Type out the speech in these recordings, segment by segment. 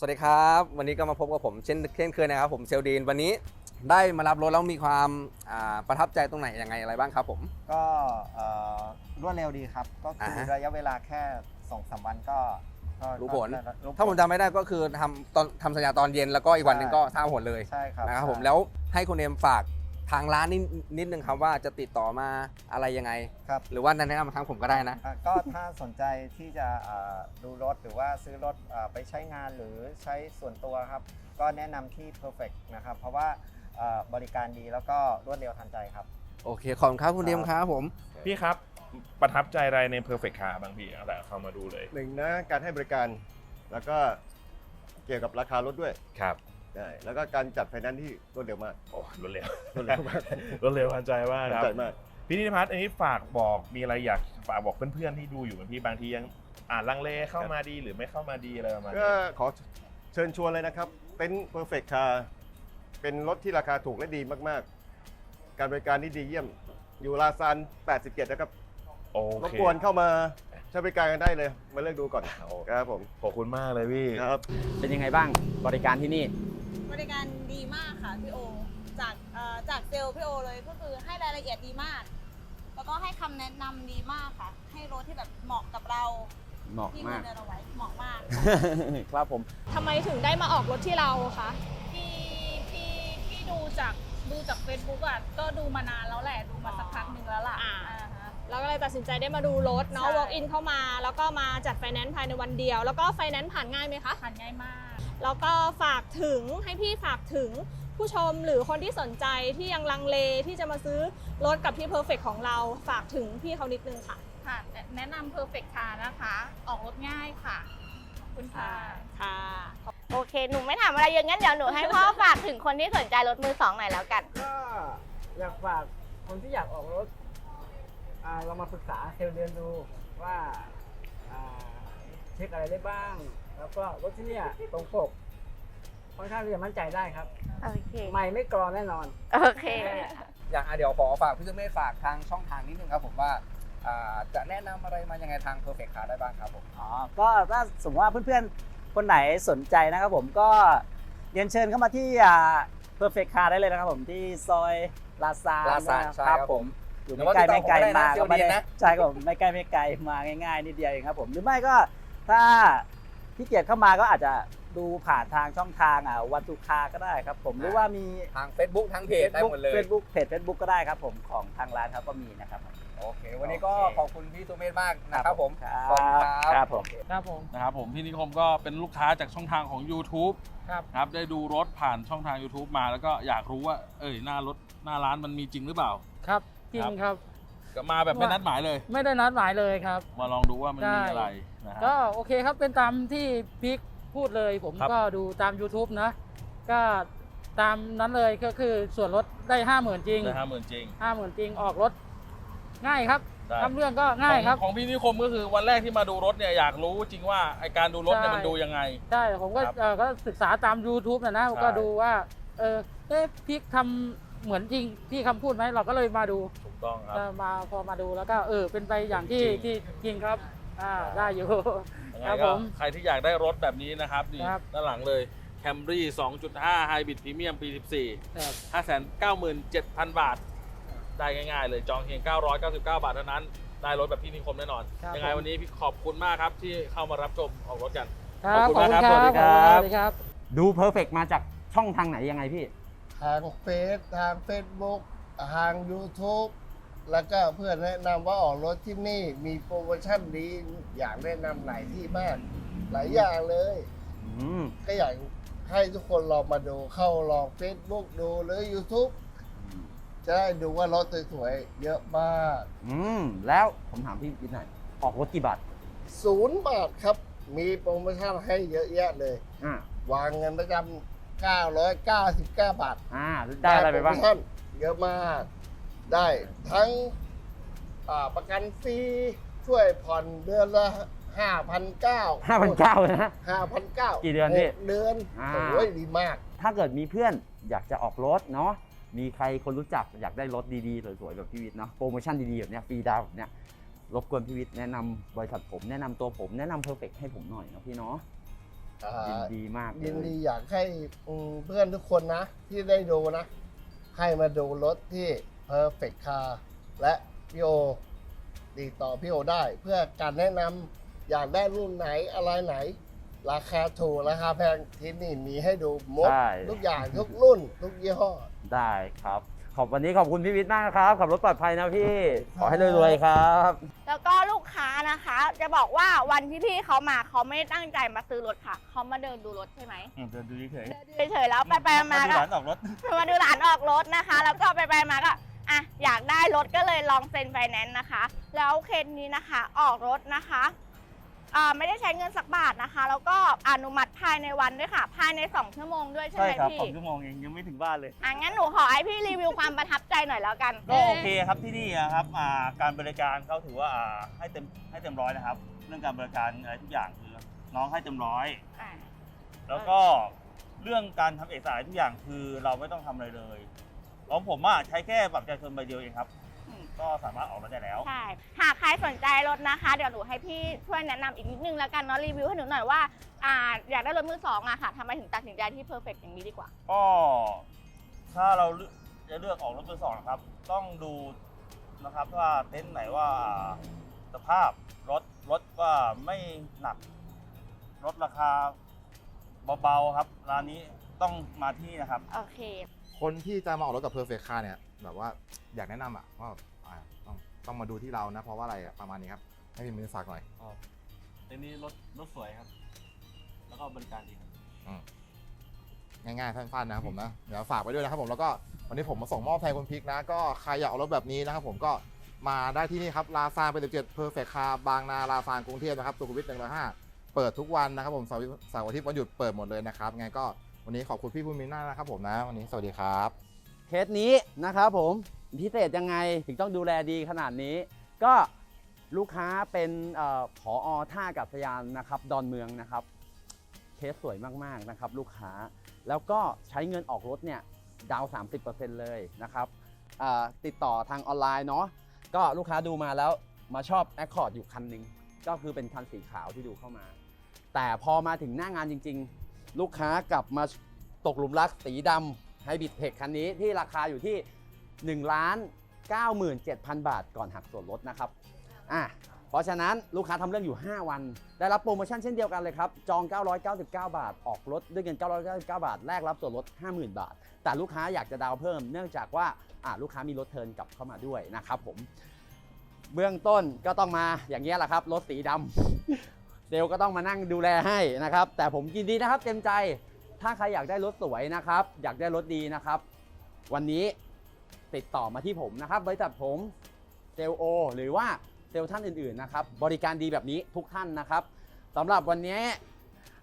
สวัสดีครับ วันนี้ก็มาพบกับผมเช่นเช่นเคยนะครับผมเซลดีนวันนี้ได้มารับรถแล้วมีความอ่าประทับใจตรงไหนยังไงอะไรบ้างครับผม ก็เอ่อรวดเร็วดีครับ ก็คืออ่าฮะ ระยะเวลาแค่สองสามวันก็ก็รู้ผล ก็ได้รู้ผลถ้าผมจำไม่ได้ก็คือทำตอนทำสัญญาตอนเย็นแล้วก็อีกวันหนึ่งก็ทราบผลเลยใช่ครับนะครับผมใช่แล้วให้คุณเอ็มฝาก ทางร้านนิดนิดนึงครับว่าจะติดต่อมาอะไรยังไง ครับ หรือว่าแนะนำทางผมก็ได้นะ อะก็ถ้าสนใจที่จะเอ่อดูรถหรือว่าซื้อรถเอ่อไปใช้งานหรือใช้ส่วนตัวครับ ก็แนะนำที่ Perfect นะครับ เพราะว่าเอ่อบริการดีแล้วก็รวดเร็วทันใจครับ โอเค ขอบคุณครับคุณเอ็มครับผมพี่ครับ ประทับใจอะไรใน Perfect Car บางพี่เอาแต่เข้ามาดูเลยหนึ่งนะการให้บริการแล้วก็เกี่ยวกับราคารถด้วย ครับ ใช่แล้วก็การจัดไฟแนนซ์ที่รวดเร็วมากโอ้รวดเร็วรวดเร็วมากรวดเร็วทันใจมากทันครับ ใจมาก พี่นิติพัฒน์อันนี้ฝากบอกมีอะไรอยากฝากบอกเพื่อนๆที่ดูอยู่ไหมพี่บางทียังอ่านลังเลเข้ามาดีหรือไม่เข้ามาดีอะไรประมาณก็นี้ขอเชิญชวนเลยนะครับเป็นเพอร์เฟกต์คาเป็นรถที่ราคาถูกและดีมากๆ การบริการที่ดีเยี่ยม อยู่ลาซาน 87 นะครับ โอรบเคกวนเข้ามาใช้บริการกันได้เลย มาเลือกดูก่อนโอ้ครับผม ขอบคุณมากเลยพี่ ครับ เป็นยังไงบ้างบริการที่นี่บ ริการดีมากค่ะพี่โอ จากเอ่อจากเซลล์พี่โอเลยก็คือให้รายละเอียดดีมาก แล้วก็ให้คำแนะนำดีมากค่ะ ให้รถที่แบบเหมาะกับเราเหมาะที่มาเงิกนเดือนเอาไว้เหมาะมาก ครับผม ทำไมถึงได้มาออกรถที่เราคะพี่พี่พี่ดูจากดูจาก Facebook อะก็ดูมานานแล้วแหละดูมาสักพักหนึ่งแล้วล่ะอ่า อ่าฮะ เราก็เลยตัดสินใจได้มาดูรถเนาะ ใช่ walk in เข้ามา แล้วก็มาจัดไฟแนนซ์ภายในวันเดียว แล้วก็ไฟแนนซ์ผ่านง่ายไหมคะ ผ่านง่ายมาก แล้วก็ฝากถึงให้พี่ฝากถึงผู้ชมหรือคนที่สนใจที่ยังลังเลที่จะมาซื้อรถกับที่ Perfect ของเราฝากถึงพี่เขานิดนึงค่ะ ค่ะ แนะนำ Perfect Car นะคะ ออกรถง่ายค่ะขอบคุณค่ะค่ะ โอเค หนูไม่ถามอะไรเยอะงั้นเดี๋ยวหนูให้พ่อฝากถึงคนที่สนใจรถมือสองหน่อยแล้วกัน ก็อยากฝากคนที่อยากออกรถอ่าเรามาปรึกษาเซลล์เดือนดูว่าอ่าเช็คอะไรได้บ้าง แล้วก็รถที่เนี่ยตรงปกค่อนข้างที่จะมั่นใจได้ครับ โอเค ไม่ไม่กรอแน่นอน โอเค อย่างอะเดี๋ยวขอฝากพี่สุเมธฝากทางช่องทางนิดนึงครับผมว่าอ่าจะแนะนำอะไรมายังไงทาง Perfect Car ได้บ้างครับผมอ๋อ ก็ถ้าสมมติว่าเพื่อนๆ คนไหนสนใจนะครับผมก็เรียนเชิญเข้ามาที่อ่า Perfect Car ได้เลยนะครับผมที่ซอยลาซาลาซานนะใช่ครับครับผผมมอยู่หรืไม่อว่าไกลติดต่อไม่ไกลผมได้นะมาเซลก็ล์ไม่เดียได้นะใช่ครับผมไม่ไกลไม่ไกลมาง่ายๆนิดเดียวเองครับผมหรือไม่ก็ถ้า ที่เกียจเข้ามาก็อาจจะดูผ่านทางช่องทางอ่าวันทุคาก็ได้ครับ ผมหรือว่ามีทาง Facebook ทางเพจได้หมดเลย เฟซบุ๊กเพจเฟซบุ๊กก็ได้ครับ ผมของทางร้านครับก็มีนะครับ โอเค วันนี้ก็โอเค ขอบคุณพี่สุเมธมากนะครับผมครัขอบคุณบครับครับผม ครับผม นะครับผมพี่นิคมก็เป็นลูกค้าจากช่องทางของ YouTube ครับ ครับได้ดูรถผ่านช่องทาง YouTube มาแล้วก็อยากรู้ว่า เอ้ยหน้ารถหน้าร้านมันมีจริงหรือเปล่า ครับ จริงครับ ก็มาแบบไม่นัดหมายเลย ไม่ได้นัดหมายเลยครับ มาลองดูว่ามันมีได้อะไรนะฮะ ก็โอเคครับเป็นตามที่พิกพูดเลยผมครับ ก็ดูตาม YouTube นะ ก็ตามนั้นเลยก็คือส่วนลดได้ห้าหมื่นจริงได้ห้าหมื่นจริงห้าหมื่นจริงออกรถ ง่ายครับได้ทำเรื่องก็ง่ายครับ ของของพี่นิคมก็คือวันแรกที่มาดูรถเนี่ยอยากรู้จริงว่าไอการดูรถเนี่ยใช่ มันดูยังไง ใช่ผมก็ครับเอ่อก็ศึกษาตาม YouTube นะนะ ใช่ก็ดูว่า เออเอ๊ะพิกทำ เหมือนจริงที่คำพูดไหมเราก็เลยมาดูถูกต้องครับ เออมาพอมาดูแล้วก็เออเป็นไปอย่างที่จริง ที่จริงครับอ่าได้อยู่ ยังไงครับก็ผมใครที่อยากได้รถแบบนี้นะครับนี่ครับ ด้านหลังเลย Camry 2.5 Hybrid Premium ปี 14 ครับ 597,000 บาท ได้ง่ายๆเลยจองเพียง 999 บาทเท่านั้น ได้รถแบบพี่นิคมแน่นอน ครับยังไงผม วันนี้พี่ขอบคุณมากครับ ที่เข้ามารับชมออกรถกัน ครับขอบคุณมากครับขอสวัสดีครับสวัสดีครับ ดู Perfect มาจากช่องทางไหนยังไงพี่ ทางเฟซทาง Facebook ทาง YouTube แล้วก็เพื่อนแนะนำว่าออกรถที่นี่มีโปรโมชั่นดีอยากแนะนำหลายที่มาก หลายอย่างเลย อืมก็อยากให้ทุกคนลองมาดูเข้าลอง Facebook ดูหรือ YouTube จะได้ดูว่ารถสวยๆเยอะมาก อืมแล้วผมถามพี่วิทย์หน่อยออกรถกี่บาทศูนย์บาทครับ มีโปรโมชั่นให้เยอะแยะเลย อ่าวางเงินประจำ 999 บาทอ่าได้อะไรไปบ้าง โปรโมชั่นเยอะมาก ได้ทั้งอ่าประกันฟรีช่วยผ่อนเดือนละ 5,900 5,900นะ5,900กี่เดือนพี่หเดือนอ่า โอ้ยดีมาก ถ้าเกิดมีเพื่อนอยากจะออกรถเนาะ มีใครคนรู้จักอยากได้รถดีๆ สวยๆ แบบพี่วิทย์เนาะ โปรโมชั่นดีๆ แบบเนี้ยฟรีดาวน์แบบเนี้ย รบกวนพี่วิทย์แนะนำบริษัทผม แนะนำตัวผม แนะนำเพอร์เฟกให้ผมหน่อยเนาะพี่เนาะ อ่ายินดีมากเลยยินดีอยากให้อืมเพื่อนทุกคนนะที่ได้ดูนะ ให้มาดูรถที่ Perfect Car และพี่โอติดต่อพี่โอได้ เพื่อการแนะนำอยากได้รุ่นไหนอะไรไหน ราคาถูกราคาแพงที่นี่มีให้ดูหมด ใช่ ทุกอย่างทุกรุ่น ทุกยี่ห้อ ได้ครับ ขอบวันนี้ขอบคุณพี่วิทย์มากนะครับ ขับรถปลอดภัยนะพี่ ขอให้รวยๆครับ แล้วก็ลูกค้า นะคะ จะบอกว่าวันที่พี่เขามาเขาไม่ได้ตั้งใจมาซื้อรถค่ะ เขามาเดินดูรถใช่ไหมเดินดูเฉยเฉยๆแล้วไปไปๆมาๆๆก็ ร้านออกรถ มาดูร้านออกรถนะคะ แล้วก็ไปไปๆมาก็อะอยากได้รถก็เลยลองเซ็นไฟแนนซ์นะคะ แล้วเคสนี้นะคะ ออกรถนะคะอ่า ไม่ได้ใช้เงินสักบาทนะคะ แล้วก็อนุมัติภายในวันด้วยค่ะ ภายใน 2 ชั่วโมงด้วยใช่ใช่ไหมครับพี่สองชั่วโมงเองยังไม่ถึงบ้านเลยอะงั้นหนูขอให้พี่รีวิวความประทับใจหน่อยแล้วกันก็โอเคครับที่นี่นะครับอ่าการบริการเขาถือว่าอ่าให้เต็มให้เต็มร้อยนะครับ เรื่องการบริการอะไรทุกอย่างคือน้องให้เต็มร้อยอะแล้วก็เรื่องการทำเอกสารอะไรทุกอย่างคือเราไม่ต้องทำอะไรเลยของผมอะใช้แค่บัตรประชาชนใบเดียวเองครับอืม ก็สามารถออกรถได้แล้ว ใช่ หากใครสนใจรถนะคะ เดี๋ยวหนูให้พี่ช่วยแนะนำอีกนิดนึงแล้วกันเนาะรีวิวให้หนูหน่อยว่าอ่าอยากได้รถมือสองอะค่ะทำไมถึงตัดสินใจที่เพอร์เฟกอย่างนี้ดีกว่า ก็ถ้าเราเลือกจะเลือกออกรถมือสองนะครับ ต้องดูนะครับว่าเต็นท์ไหนว่าสภาพรถรถว่าไม่หนัก รถราคาเบาๆครับ ร้านนี้ต้องมาที่นี่นะครับ โอเค คนที่จะมาออกรถกับ Perfect Car เนี่ยแบบว่าอยากแนะนำอะว่าอ่า ต้องต้องมาดูที่เรานะ เพราะว่าอะไรอะประมาณนี้ครับ ให้พี่มือฝากหน่อยเต็นท์นี้รถรถสวยครับ แล้วก็บริการดีครับ ง่ายๆสั้นๆนะครับผมนะเดี๋ยวฝากไว้ด้วยนะครับผมแล้วก็วันนี้ผมมาส่งมอบแทนคุณพิกนะ ก็ใครอยากเอารถแบบนี้นะครับผมก็มาได้ที่นี่ครับลาซานเป็นเจ็ดเพอร์เฟคคาบางนาลาซานกรุงเทพนะครับสุขุมวิทหนึ่งร้อยห้าเปิดทุกวันนะครับผมเสาร์เสาร์อาทิตย์วันหยุดเปิดหมดเลยนะครับไงก็วันนี้ขอบคุณพี่ภูมิน่านะครับผมนะ วันนี้สวัสดีครับ เคสนี้นะครับผม พิเศษยังไงถึงต้องดูแลดีขนาดนี้ ก็ลูกค้าเป็นเออผออท่าอากาศยานนะครับดอนเมืองนะครับเคสสวยมากๆนะครับลูกค้าแล้วก็ใช้เงินออกรถเนี่ยดาวน์30%เลยนะครับติดต่อทางออนไลน์เนาะก็ลูกค้าดูมาแล้วมาชอบ Accord อยู่คันหนึ่งก็คือเป็นคันสีขาวที่ดูเข้ามา แต่พอมาถึงหน้างานจริง ๆ ลูกค้ากลับมาตกหลุมรักสีดำไฮบริดเทคคันนี้ที่ราคาอยู่ที่ 1ล้าน97,000 บาทก่อนหักส่วนลดนะครับอะเพราะฉะนั้นลูกค้าทำเรื่องอยู่ 5 วัน ได้รับโปรโมชั่นเช่นเดียวกันเลยครับ จอง 999 บาท ออกรถด้วยเงิน 999 บาท แลกรับส่วนลด 50,000 บาท แต่ลูกค้าอยากจะดาวเพิ่ม เนื่องจากว่าอะลูกค้ามีรถเทินกลับเข้ามาด้วยนะครับผม เบื้องต้นก็ต้องมาอย่างเงี้ยแหละครับ รถสีดำเซลก็ต้องมานั่งดูแลให้นะครับ แต่ผมยินดีนะครับเต็มใจ ถ้าใครอยากได้รถสวยนะครับ อยากได้รถดีนะครับ วันนี้ ติดต่อมาที่ผมนะครับบริษัทผมเซลโอหรือว่าเซลล์ท่านอื่นๆนะครับบริการดีแบบนี้ทุกท่านนะครับสำหรับวันนี้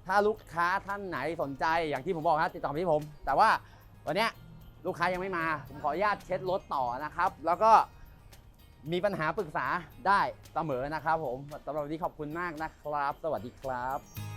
ถ้าลูกค้าท่านไหนสนใจอย่างที่ผมบอกนะติดต่อมาที่ผม แต่ว่าวันนี้ลูกค้ายังไม่มา ผมขออนุญาตเช็ดรถต่อนะครับ แล้วก็มีปัญหาปรึกษาได้เสมอนะครับผมสำหรับวันนี้ขอบคุณมากนะครับ สวัสดีครับ